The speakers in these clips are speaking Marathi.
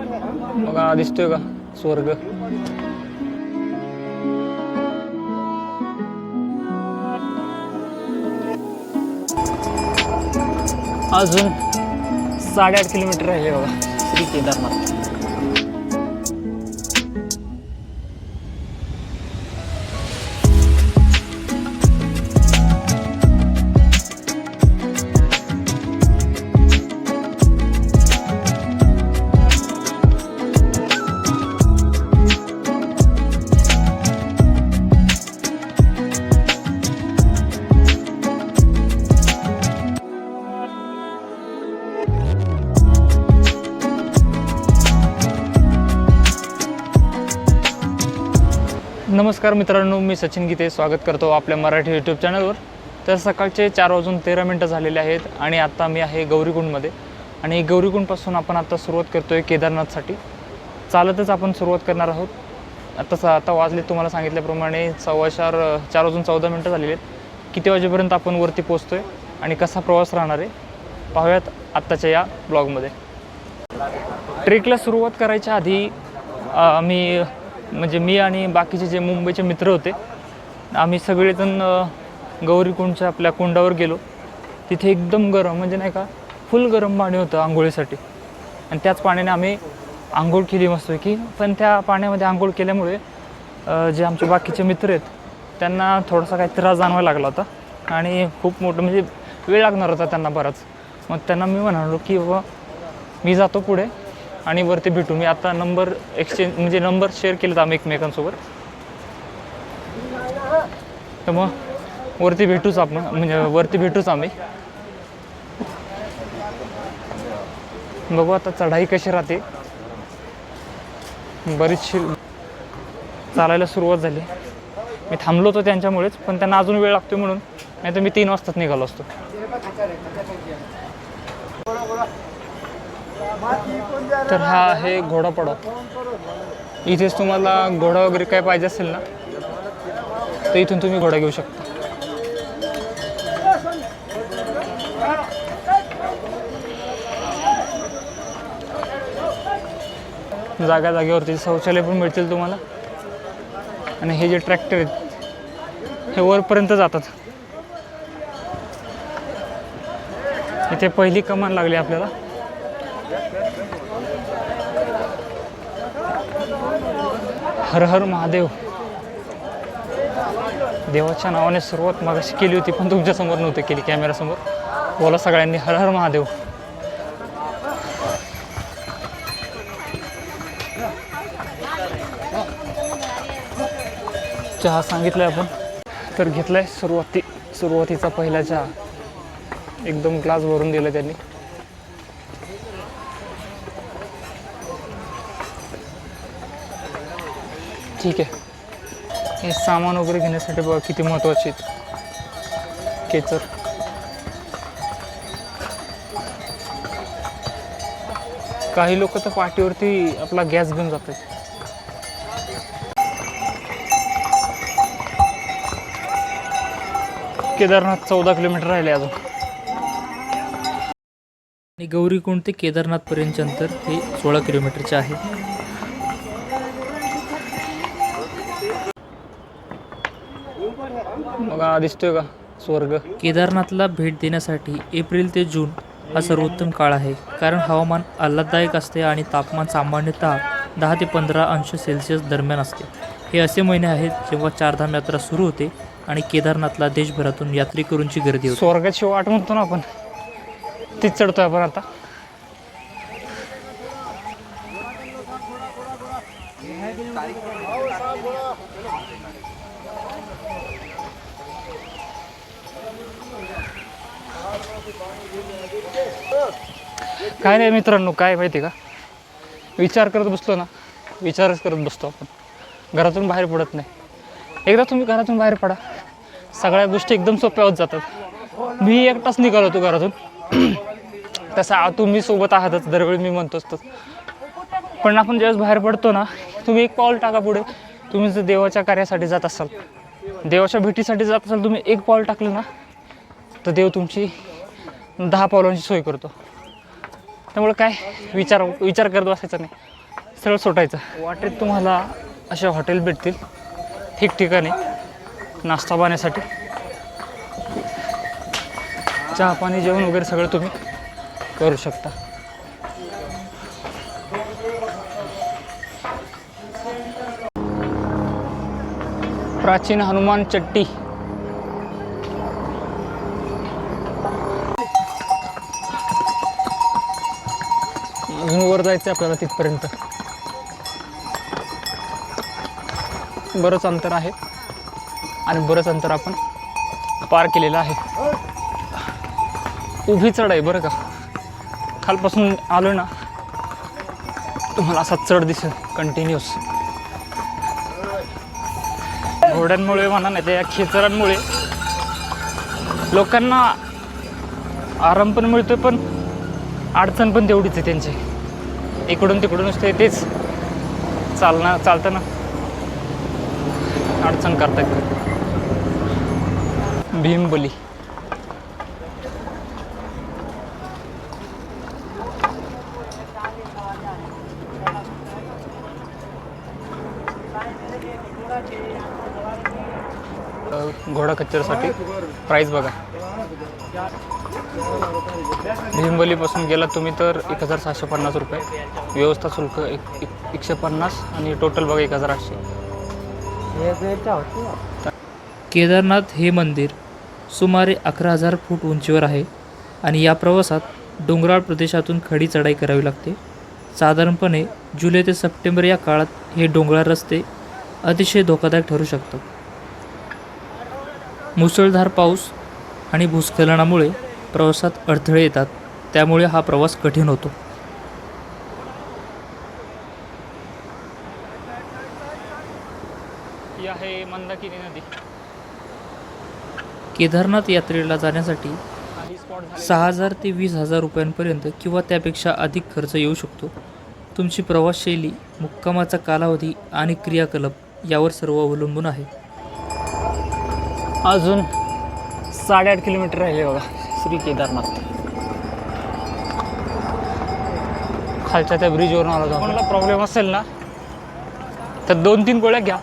बघा दिसतोय का? स्वर्ग. अजून साडेआठ किलोमीटर राहिले बघा. श्री केदारनाथ. नमस्कार मित्रांनो मी सचिन गीते. स्वागत करतो आपल्या मराठी यूट्यूब चॅनलवर तर सकाळचे चार वाजून तेरा मिनटं झालेले आहेत आणि आत्ता मी आहे गौरीकुंडमध्ये. आणि गौरीकुंडपासून आपण आत्ता सुरुवात करतो आहे केदारनाथसाठी. चालतच आपण सुरुवात करणार आहोत. आता आता वाजले तुम्हाला सांगितल्याप्रमाणे सव्वा चार चार वाजून चौदा मिनटं झालेली आहेत. किती वाजेपर्यंत आपण वरती पोचतो आहे आणि कसा प्रवास राहणार आहे पाहूयात आत्ताच्या या ब्लॉगमध्ये ट्रेकला सुरुवात करायच्या आधी मी म्हणजे मी आणि बाकीचे जे मुंबईचे मित्र होते आम्ही सगळेजण गौरीकुंडच्या आपल्या कुंडावर गेलो. तिथे एकदम गरम म्हणजे नाही का फुल गरम पाणी होतं आंघोळीसाठी. आणि त्याच पाण्याने आम्ही आंघोळ केली मस्त की पण त्या पाण्यामध्ये आंघोळ केल्यामुळे जे आमचे बाकीचे मित्र आहेत त्यांना थोडासा काही त्रास जाणवायला लागला होता. आणि खूप मोठं म्हणजे वेळ लागणार होता त्यांना बराच. मग त्यांना मी म्हणालो की बाबा मी जातो पुढे. आणि वरती भेटू. मी आता नंबर एक्सचेंज म्हणजे नंबर शेअर केलेत आम्ही एकमेकांसोबत. तर मग वरती भेटूच आपण म्हणजे वरती भेटूच आम्ही. बघू आता चढाई कशी राहते. बरीचशी चालायला सुरुवात झाली. मी थांबलो होतो त्यांच्यामुळेच पण त्यांना अजून वेळ लागतो म्हणून. नाही तर मी तीन वाजताच निघालो असतो. तर हा आहे घोडापडाव इथेच तुम्हाला घोडा वगैरे काय पाहिजे असेल ना तर इथून तुम्ही घोडा घेऊ शकता. जागा जागेवरती शौचालय पण मिळतील तुम्हाला. आणि हे जे ट्रॅक्टर आहेत हे वरपर्यंत जातात. इथे पहिली कमान लागली आपल्याला. हर हर महादेव. देवाच्या नावाने सुरुवात मागाशी केली होती पण तुमच्यासमोर नव्हती केली कॅमेरासमोर बोला सगळ्यांनी हर हर महादेव. चहा सांगितलाय आपण. तर घेतलाय सुरुवाती सुरुवातीचा पहिला चहा. एकदम ग्लास भरून दिला त्यांनी. ठीक आहे. हे सामान वगैरे घेण्यासाठी बघा किती महत्त्वाचे आहेत. केचर काही लोक तर पाठीवरती आपला गॅस घेऊन जातात केदारनाथ चौदा किलोमीटर राहिले अजून. आणि गौरीकुंड ते केदारनाथपर्यंतचे अंतर हे सोळा किलोमीटरचे आहे. बघा दिसतोय का? स्वर्ग. केदारनाथला भेट देण्यासाठी एप्रिल ते जून हा सर्वोत्तम काळ आहे. कारण हवामान आल्हाददायक असते आणि तापमान सामान्यतः दहा ते पंधरा अंश सेल्सिअस दरम्यान असते. हे असे महिने आहेत जेव्हा चारधाम यात्रा सुरू होते आणि केदारनाथला देशभरातून यात्रेकरूंची गर्दी होते. स्वर्गाची वाट म्हणतो ना आपण तीच चढतोय आपण आता. काय नाही मित्रांनो काय माहिती का? विचार करत बसलो ना विचारच करत बसतो आपण. घरातून बाहेर पडत नाही. एकदा तुम्ही घरातून बाहेर पडा. सगळ्या गोष्टी एकदम सोप्या होत जातात. मी एकटाच निघालो होतो घरातून. तसा तुम्ही सोबत आहातच दरवेळी मी म्हणतोच तर पण आपण ज्यावेळेस बाहेर पडतो ना तुम्ही एक पाऊल टाका पुढे. तुम्ही जर देवाच्या कार्यासाठी जात असाल देवाच्या भेटीसाठी जात असाल तुम्ही एक पाऊल टाकलं ना तर देव तुमची दहा पावलांची सोय करतो. त्यामुळे काय विचार विचार करत बसायचा नाही. सरळ सुटायचं. वाटेत तुम्हाला असे हॉटेल भेटतील ठिकठिकाणी नाश्ता पाण्यासाठी. चहा पाणी जेवण वगैरे सगळं तुम्ही करू शकता. प्राचीन हनुमान चट्टी. वर जायचं आपल्याला तिथपर्यंत. बरंच अंतर आहे. आणि बरंच अंतर आपण पार केलेलं आहे. उभी चढ आहे बरं का. खालपासून आलो ना तुम्हाला असा चढ दिसेल कंटिन्युअस घोड्यांमुळे म्हणा नाही त्या खेचरांमुळे लोकांना आराम पण मिळतो पण अडचण पण तेवढीच आहे त्यांची. इकडून तिकडून नुसते तेच चालणं चालतं ना अडचण करतात. भीमबली घोडा कच्चरसाठी प्राईस बघा. भीमबलीपासून गेला तुम्ही तर एक हजार सहाशे पन्नास रुपये. व्यवस्था शुल्क एक एक- एकशे पन्नास आणि टोटल बघा एक हजार आठशे. केदारनाथ हे मंदिर सुमारे अकरा हजार फूट उंचीवर आहे आणि या प्रवासात डोंगराळ प्रदेशातून खडी चढाई करावी लागते. साधारणपणे जुलै ते सप्टेंबर या काळात हे डोंगराळ रस्ते अतिशय धोकादायक ठरू शकतात. मुसळधार पाऊस आणि भूस्खलनामुळे प्रवासात अडथळे येतात. त्यामुळे हा प्रवास कठीण होतो. ही आहे मंदाकिनी नदी. केदारनाथ यात्रेला जाण्यासाठी काही स्पॉट झाले सहा हजार ते वीस हजार रुपयांपर्यंत किंवा त्यापेक्षा अधिक खर्च येऊ शकतो. तुमची प्रवासशैली मुक्कामाचा कालावधी आणि क्रियाकलाप यावर सर्व अवलंबून आहे. अजून साडेआठ किलोमीटर राहिले बघा श्री केदारनाथ. खालच्या त्या ब्रिजवरून आलो कोणाला प्रॉब्लेम असेल ना तर दोन तीन गोळ्या घ्या.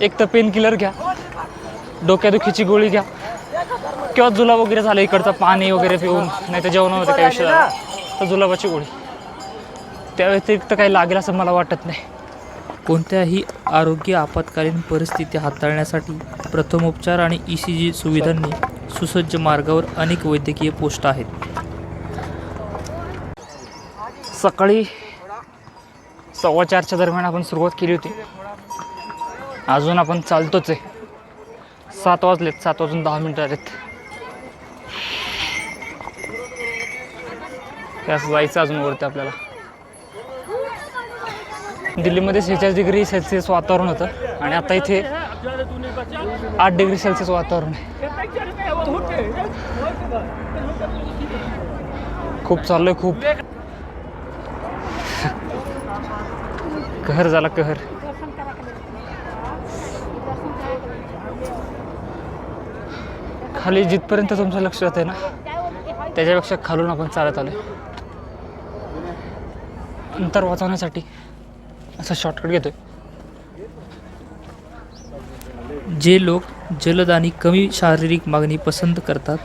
एक तर पेन किलर घ्या. डोक्यादुखीची गोळी घ्या. किंवा जुलाब वगैरे झालं इकडचं पाणी वगैरे पिऊन नाही तर जेवणामध्ये काही विषय झाला तर जुलाबाची गोळी. त्या व्यतिरिक्त काही लागेल असं मला वाटत नाही. कोणत्याही आरोग्य आपत्कालीन परिस्थिती हाताळण्यासाठी प्रथमोपचार आणि ई सी जी सुविधांनी सुसज्ज मार्गावर अनेक वैद्यकीय पोस्ट आहेत. सकाळी सव्वा चारच्या दरम्यान आपण सुरुवात केली होती. अजून आपण चालतोच आहे. सात वाजलेत सात वाजून दहा मिनटं आलेत. त्यास जायचं अजून वरती आपल्याला. दिल्लीमध्ये सेहेचाळीस डिग्री सेल्सिअस वातावरण होतं आणि आता इथे आठ डिग्री सेल्सिअस वातावरण आहे. खूप चाललंय खूप. कहर झाला कहर. खाली जिथपर्यंत तुमचं लक्ष आहे ना त्याच्यापेक्षा खालून आपण चालत आलो अंतर वाचवण्यासाठी असा शॉर्टकट घेतोय. जे लोक जलद आणि कमी शारीरिक मागणी पसंत करतात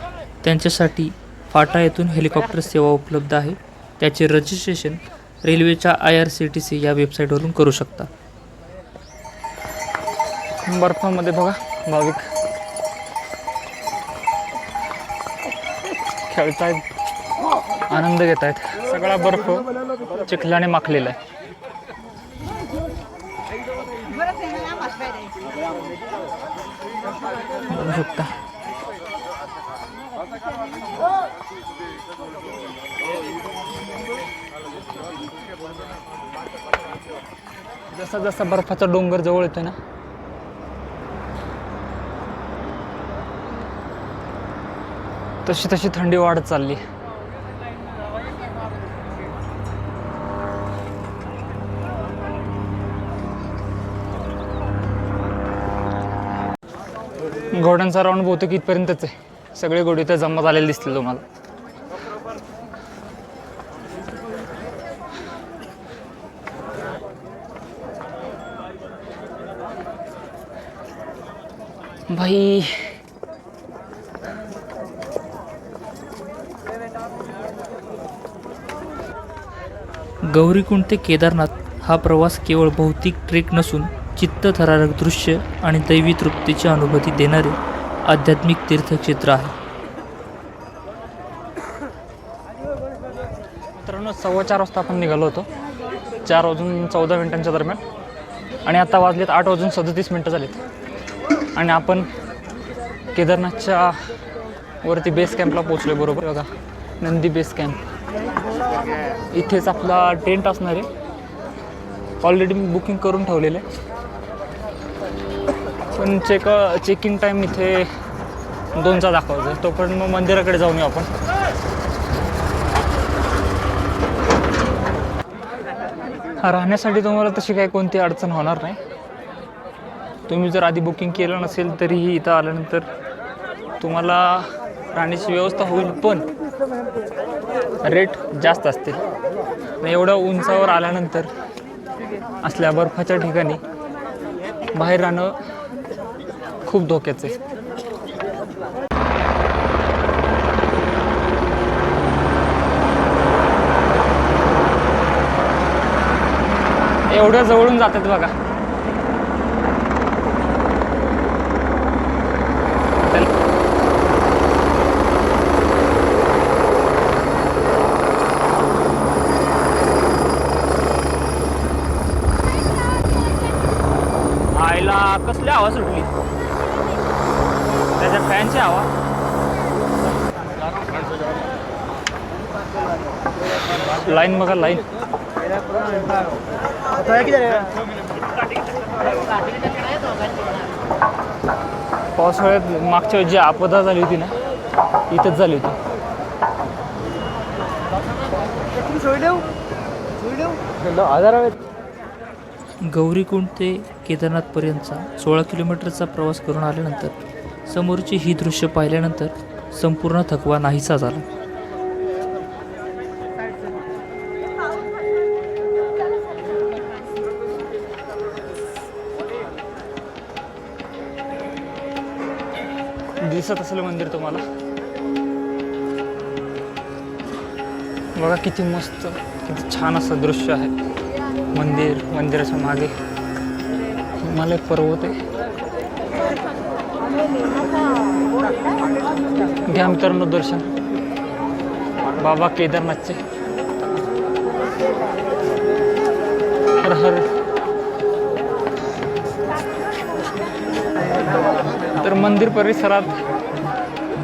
त्यांच्यासाठी फाटा येथून हेलिकॉप्टर सेवा उपलब्ध आहे. त्याचे रजिस्ट्रेशन रेल्वेच्या I R C T C या वेबसाईटवरून करू शकता. बर्फामध्ये बघा भाविक. खेळतायत. आनंद घेत आहेत सगळा बर्फ चिखलाने माखलेला आहे. बघू शकता. जसा जसा बर्फाचा डोंगर जवळ येतोय ना. तशी तशी थंडी वाढत चालली. घोड्यांचा राऊंड बहुतेक इथपर्यंतच आहे. सगळे घोडे इथे जमा झालेले दिसतील तुम्हाला. भाई। गौरीकुंड ते केदारनाथ हा प्रवास केवळ भौतिक ट्रेक नसून चित्तथरारक दृश्य आणि दैवी तृप्तीची अनुभूती देणारे आध्यात्मिक तीर्थक्षेत्र आहे. मित्रांनो सव्वा चार वाजता आपण निघालो होतो. चार वाजून चौदा मिनिटांच्या दरम्यान. आणि आता वाजलेत आठ वाजून सदतीस मिनटं झालीत. आणि आपण केदारनाथच्या वरती बेस कॅम्पला पोचलो बरोबर? बघा नंदी बेस कॅम्प इथेच आपला टेंट असणार आहे. ऑलरेडी मी बुकिंग करून ठेवलेलं आहे. पण चेक चेकिंग टाईम इथे दोनचा दाखवतो आहे तोपर्यंत मग मंदिराकडे जाऊन येऊ आपण. राहण्यासाठी तुम्हाला तशी काही कोणती अडचण होणार नाही. तुम्ही जर आधी बुकिंग केलं नसेल तरीही इथं आल्यानंतर तुम्हाला राहण्याची व्यवस्था होईल पण रेट जास्त असते. एवढ्या उंचावर आल्यानंतर असल्या बर्फाच्या ठिकाणी बाहेर राहणं खूप धोक्याचं आहे. एवढ्या जवळून जातात बघा. लाईन बघा लाईन. पावसाळ्यात मागच्या जी आपदा झाली होती ना इथंच झाली होती. गौरीकुंड ते केदारनाथपर्यंतचा सोळा किलोमीटरचा प्रवास करून आल्यानंतर समोरची ही दृश्य पाहिल्यानंतर संपूर्ण थकवा नाहीसा झाला. दिसत असेल मंदिर तुम्हाला? बघा किती मस्त किती छान असं दृश्य आहे. मंदिर मंदिराच्या मागे. मला एक पर्वत आहे. घ्या मित्रांनो दर्शन. बाबा केदारनाथचे. हर हर. तर मंदिर परिसरात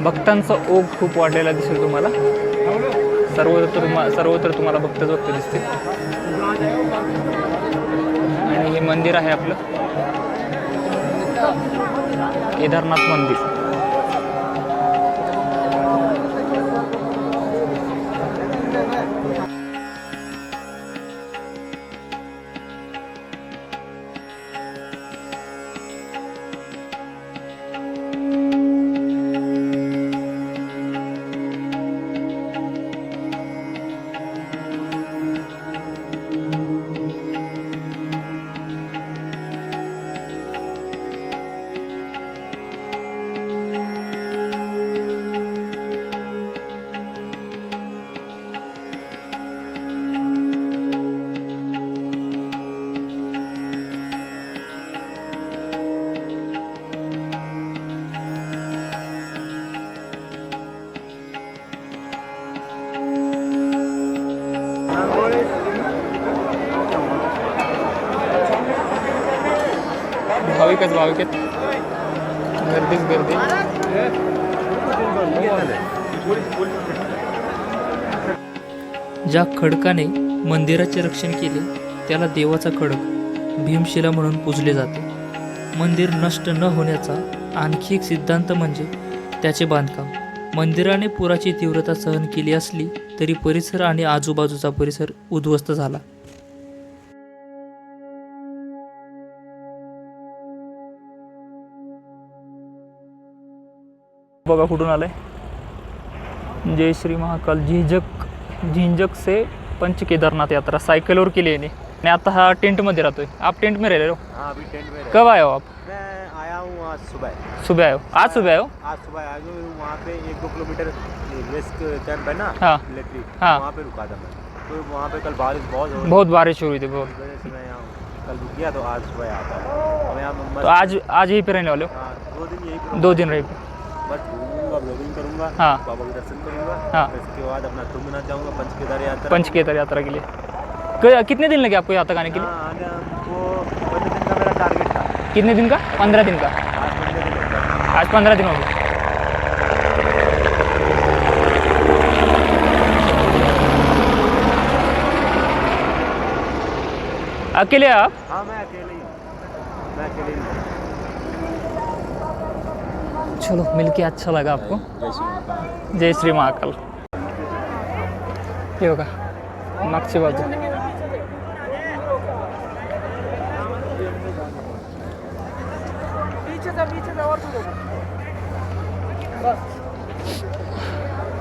भक्तांचा ओघ खूप वाढलेला दिसेल तुम्हाला. सर्वत्र तुम्हा सर्वत्र तुम्हाला भक्त भक्त दिसतील. आणि हे मंदिर आहे आपलं. केदारनाथ मंदिर. भाविकच भाविक आहेत गर्दीच गर्दी. ज्या खडकाने मंदिराचे रक्षण केले त्याला देवाचा खडक भीमशिला म्हणून पूजले जाते. मंदिर नष्ट न होण्याचा आणखी एक सिद्धांत म्हणजे त्याचे बांधकाम. मंदिराने पुराची तीव्रता सहन केली असली तरी परिसर आणि आजूबाजूचा परिसर उद्ध्वस्त झाला. बघा कुठून आलंय? जय श्री महाकाल. झिंझक झिंझक से पंच केदारनाथ यात्रा. साइकिलवर केली आहे आणि आता हा टेंट मध्ये राहतोय. आप टेंट में रह रहे हो हाँ अभी टेंट में कब आए हो आप? मैं आया हूँ हूँ आज सुबह. सुबह आए हो आज सुबह आए हो आज सुबह आया हूँ. वहाँ पे एक दो किलोमीटर वेस्ट कैंप है ना? हाँ। हाँ। वहाँ पे रुका था मैं. तो वहाँ पे कल बारिश बहुत हो रही बहुत बारिश हुई थी बहुत। मैं कल रुक गया तो आज सुबह आता हूँ। मस्त- तो आज आज यहीं पे रहने वाले हो? हाँ दो दिन यही दो दिन रहे। करूँगा हाँ। बाबा के दर्शन करूँगा हाँ। इसके बाद अपना तुंगनाथ जाऊँगा पंचकेदार यात्रा। पंचकेतर यात्रा के लिए। कितने दिन लगे आपको यहाँ तक आने के लिए? हाँ आने हमको पंद्रह दिन का मेरा टारगेट था। कितने दिन का? पंद्रह दिन का। आज पंद्रह दिन है गए अकेले आप? हाँ मैं अकेले ही। मैं अकेले हूँ। चलो मिलके अच्छा लगा आपको। जय श्री महाकाल। ये श्री हे बघा मागची बाजू।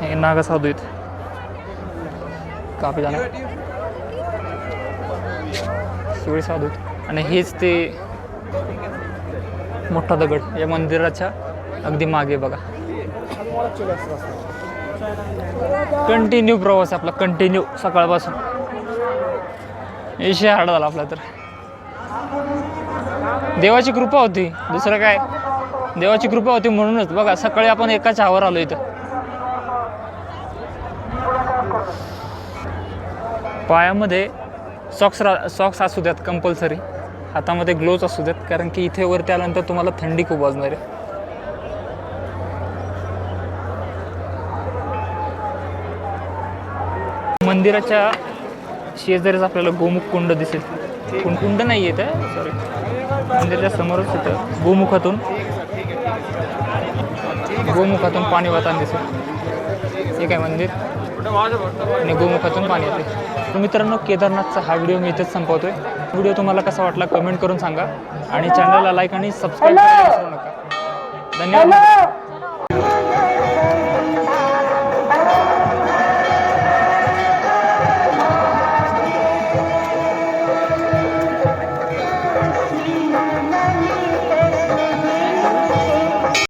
हे नागा साधू इत काफी जाणार सगळे साधू आणि हेच ते मोठा दगड या मंदिराच्या अगदी मागे बघा. कंटिन्यू प्रवास आपला कंटिन्यू सकाळपासून. विषय हार्ड झाला आपला तर. देवाची कृपा होती. दुसरं काय? देवाची कृपा होती म्हणूनच. बघा सकाळी आपण एका चहावर आलो इथं. पायामध्ये सॉक्स रा सॉक्स असू द्यात कंपल्सरी हातामध्ये ग्लोव्ज असू द्यात कारण की इथे वरती आल्यानंतर तुम्हाला थंडी खूप वाजणार आहे. मंदिराच्या शेजारीच आपल्याला गोमुख कुंड दिसेल. कुंड कुंड नाही आहे सॉरी मंदिराच्या समोरच तिथं गोमुखातून. गोमुखातून पाणी वाहताना दिसेल. हे काय मंदिर? आणि गोमुखातून पाणी येते. तर मित्रांनो केदारनाथचा हा व्हिडिओ मी इथेच संपवतोय. व्हिडिओ तुम्हाला कसा वाटला कमेंट करून सांगा. आणि चॅनलला लाईक आणि सबस्क्राईब करायला विसरू नका. धन्यवाद.